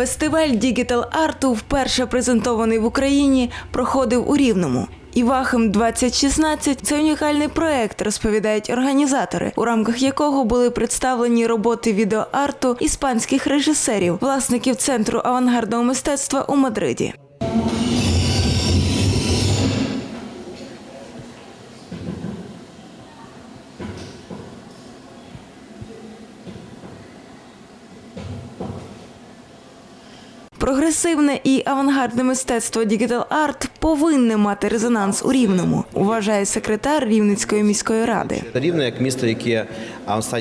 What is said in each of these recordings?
Фестиваль Дігітал Арту, вперше презентований в Україні, проходив у Рівному. Івахим 2016 це унікальний проект, розповідають організатори, у рамках якого були представлені роботи відеоарту іспанських режисерів, власників центру авангардного мистецтва у Мадриді. Прогресивне і авангардне мистецтво Digital Art повинне мати резонанс у Рівному, вважає секретар Рівненської міської ради. Рівне як місто, яке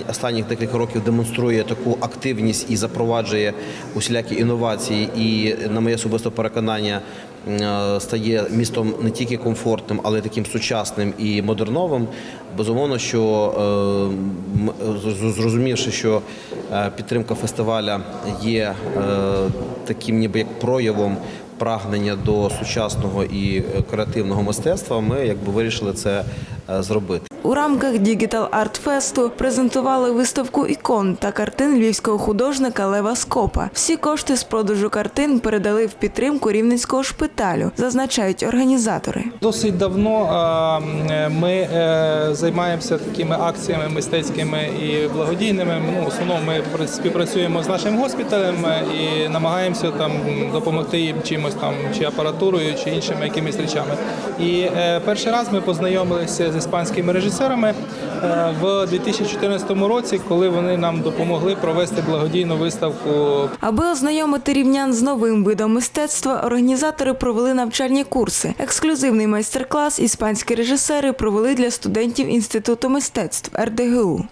останніх декілька років демонструє таку активність і запроваджує усілякі інновації, і на моє особисте переконання стає містом не тільки комфортним, але й таким сучасним і модерновим. Безумовно, що е, зрозумівши, що е, підтримка фестиваля є е, таким, ніби як проявом. Прагнення до сучасного і е, креативного мистецтва, ми якби вирішили це е, зробити. У рамках Digital Art Fest презентували виставку ікон та картин львівського художника Лева Скопа. Всі кошти з продажу картин передали в підтримку рівненського шпиталю, зазначають організатори. Досить давно ми е, займаємося такими акціями мистецькими і благодійними. Ну, в основному ми співпрацюємо з нашим госпіталем е, і намагаємося там допомогти їм чимось там, чи апаратурою, чи іншими якимись речами. І е, перший раз ми познайомилися з іспанськими режисерами е, в 2014 році, коли вони нам допомогли провести благодійну виставку Аби ознайомити рівнян з новим видом мистецтва, організатори провели навчальні курси. Ексклюзивний майстер-клас іспанські режисери провели для студентів Інституту мистецтв РДГУ.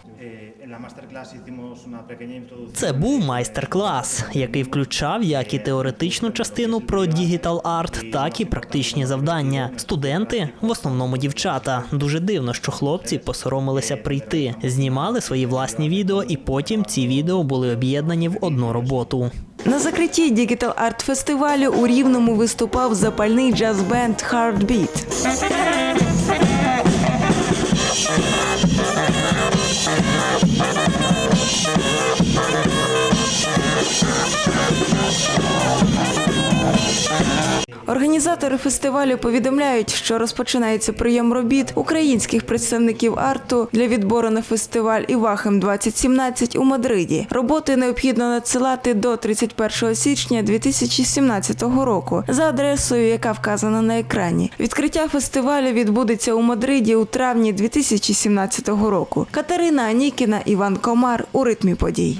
Це був майстер-клас, який включав як і теоретичну частину про дігітал арт, так і практичні завдання. Студенти, в основному дівчата. Дуже дивно, що хлопці посоромилися прийти, знімали свої власні відео, і потім ці відео були об'єднані в одну роботу. На закритті Digital Art фестивалю у Рівному виступав запальний джаз-бенд Heartbeat. Організатори фестивалю повідомляють, що розпочинається прийом робіт українських представників арту для відбору на фестиваль Івахем 2017 у Мадриді. Роботи необхідно надсилати до 31 січня 2017 року за адресою, яка вказана на екрані. Відкриття фестивалю відбудеться у Мадриді у травні 2017 року. Катерина Анікіна, Іван Комар у ритмі подій.